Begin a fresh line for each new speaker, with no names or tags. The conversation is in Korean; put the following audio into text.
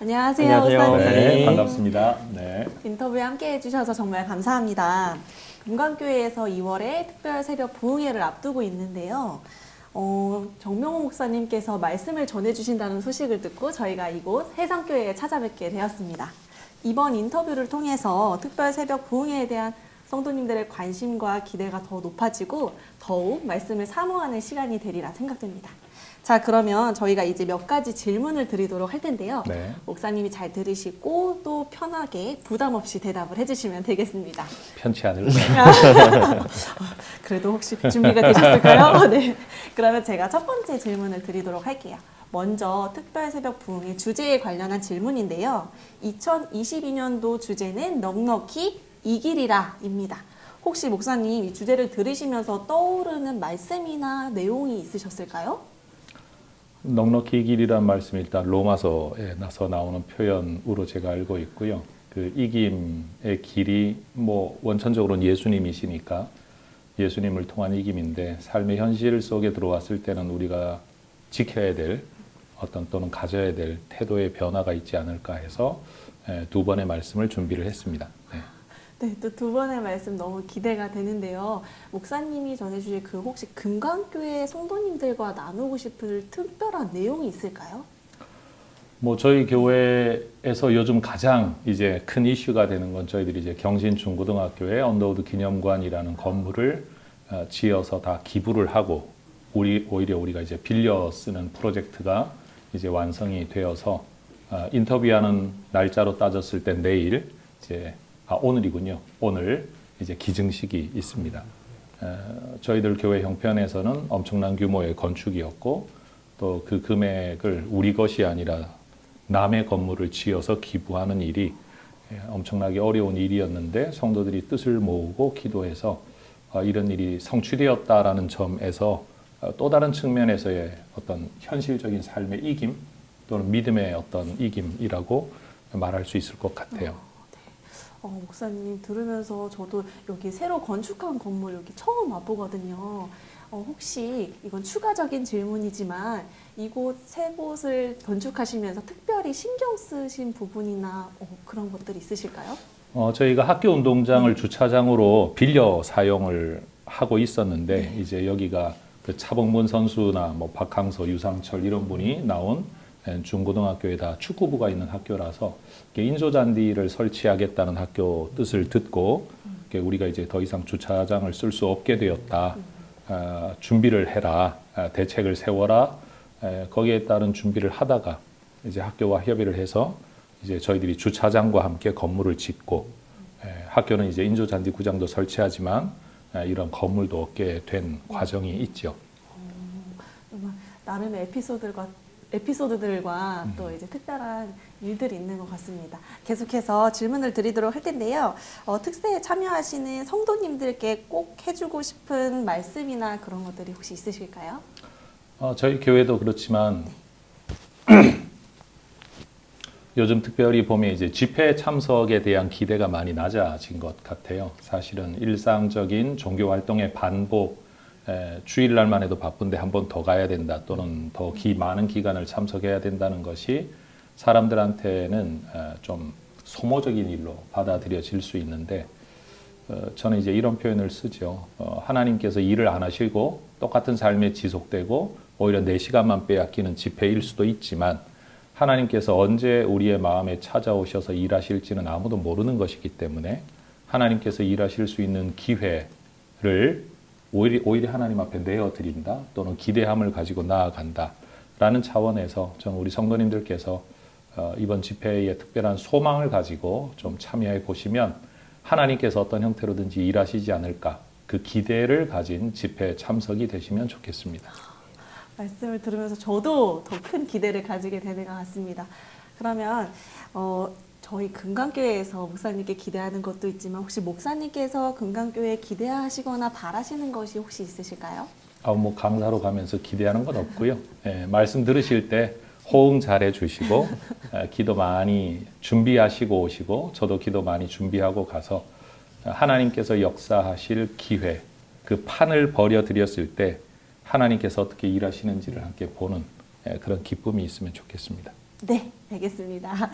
안녕하세요,
안녕하세요,
목사님.
목사님.
네, 반갑습니다. 네.
인터뷰에 함께 해주셔서 정말 감사합니다. 금강교회에서 2월에 특별 새벽 부흥회를 앞두고 있는데요. 어, 정명호 목사님께서 말씀을 전해주신다는 소식을 듣고 저희가 이곳 해상교회에 찾아뵙게 되었습니다. 이번 인터뷰를 통해서 특별 새벽 부흥회에 대한 성도님들의 관심과 기대가 더 높아지고 더욱 말씀을 사모하는 시간이 되리라 생각됩니다. 자, 그러면 저희가 이제 몇 가지 질문을 드리도록 할 텐데요.
네.
목사님이 잘 들으시고 또 편하게 부담 없이 대답을 해주시면 되겠습니다.
편치 않을 거예요.
그래도 혹시 준비가 되셨을까요? 네. 그러면 제가 첫 번째 질문을 드리도록 할게요. 먼저 특별 새벽 부흥의 주제에 관련한 질문인데요. 2022년도 주제는 넉넉히 이길이라입니다. 혹시 목사님 이 주제를 들으시면서 떠오르는 말씀이나 내용이 있으셨을까요?
넉넉히 이길이란 말씀이 일단 로마서에 나서 나오는 표현으로 제가 알고 있고요. 그 이김의 길이 뭐 원천적으로는 예수님이시니까 예수님을 통한 이김인데 삶의 현실 속에 들어왔을 때는 우리가 지켜야 될 어떤 또는 가져야 될 태도의 변화가 있지 않을까 해서 예, 두 번의 말씀을 준비를 했습니다. 네.
네, 또 두 번의 말씀 너무 기대가 되는데요. 목사님이 전해주실 그 혹시 금강교회 성도님들과 나누고 싶을 특별한 내용이 있을까요?
뭐 저희 교회에서 요즘 가장 이제 큰 이슈가 되는 건 저희들이 이제 경신 중고등학교에 언더우드 기념관이라는 건물을 어, 지어서 다 기부를 하고 우리 오히려 우리가 이제 빌려 쓰는 프로젝트가 이제 완성이 되어서 어, 인터뷰하는 날짜로 따졌을 때 내일 이제 아 오늘이군요. 오늘 이제 기증식이 있습니다. 어, 저희들 교회 형편에서는 엄청난 규모의 건축이었고 또 그 금액을 우리 것이 아니라 남의 건물을 지어서 기부하는 일이 예, 엄청나게 어려운 일이었는데 성도들이 뜻을 모으고 기도해서 어, 이런 일이 성취되었다라는 점에서 어, 또 다른 측면에서의 어떤 현실적인 삶의 이김 또는 믿음의 어떤 이김이라고 말할 수 있을 것 같아요.
어, 목사님 들으면서 저도 여기 새로 건축한 건물 여기 처음 와보거든요. 어, 혹시 이건 추가적인 질문이지만 이곳 세 곳을 건축하시면서 특별히 신경 쓰신 부분이나 어, 그런 것들이 있으실까요?
어, 저희가 학교 운동장을 주차장으로 빌려 사용을 하고 있었는데 이제 여기가 그 차범근 선수나 뭐 박항서, 유상철 이런 분이 나온 예, 중고등학교에 다 축구부가 있는 학교라서 인조잔디를 설치하겠다는 학교 뜻을 듣고 우리가 이제 더 이상 주차장을 쓸 수 없게 되었다. 아, 준비를 해라. 아, 대책을 세워라. 에, 거기에 따른 준비를 하다가 이제 학교와 협의를 해서 이제 저희들이 주차장과 함께 건물을 짓고 에, 학교는 이제 인조잔디 구장도 설치하지만 에, 이런 건물도 얻게 된 과정이 있죠.
정말 나름의 에피소드가 에피소드들과 또 이제 특별한 일들이 있는 것 같습니다. 계속해서 질문을 드리도록 할 텐데요. 어, 특세에 참여하시는 성도님들께 꼭 해주고 싶은 말씀이나 그런 것들이 혹시 있으실까요?
어, 저희 교회도 그렇지만 요즘 특별히 보면 이제 집회 참석에 대한 기대가 많이 낮아진 것 같아요. 사실은 일상적인 종교 활동의 반복, 에, 주일날만 해도 바쁜데 한 번 더 가야 된다 또는 더 기, 많은 기간을 참석해야 된다는 것이 사람들한테는 에, 좀 소모적인 일로 받아들여질 수 있는데 어, 저는 이제 이런 표현을 쓰죠. 어, 하나님께서 일을 안 하시고 똑같은 삶에 지속되고 오히려 내 시간만 빼앗기는 집회일 수도 있지만 하나님께서 언제 우리의 마음에 찾아오셔서 일하실지는 아무도 모르는 것이기 때문에 하나님께서 일하실 수 있는 기회를 오히려, 오히려 하나님 앞에 내어드린다 또는 기대함을 가지고 나아간다 라는 차원에서 저는 우리 성도님들께서 어, 이번 집회에 특별한 소망을 가지고 좀 참여해 보시면 하나님께서 어떤 형태로든지 일하시지 않을까 그 기대를 가진 집회 참석이 되시면 좋겠습니다.
말씀을 들으면서 저도 더 큰 기대를 가지게 되는 것 같습니다. 그러면 어, 저희 금강교회에서 목사님께 기대하는 것도 있지만 혹시 목사님께서 금강교회에 기대하시거나 바라시는 것이 혹시 있으실까요?
아, 뭐 강사로 가면서 기대하는 건 없고요. 예, 말씀 들으실 때 호응 잘해 주시고 예, 기도 많이 준비하시고 오시고 저도 기도 많이 준비하고 가서 하나님께서 역사하실 기회 그 판을 벌여 드렸을 때 하나님께서 어떻게 일하시는지를 함께 보는 예, 그런 기쁨이 있으면 좋겠습니다.
네, 알겠습니다.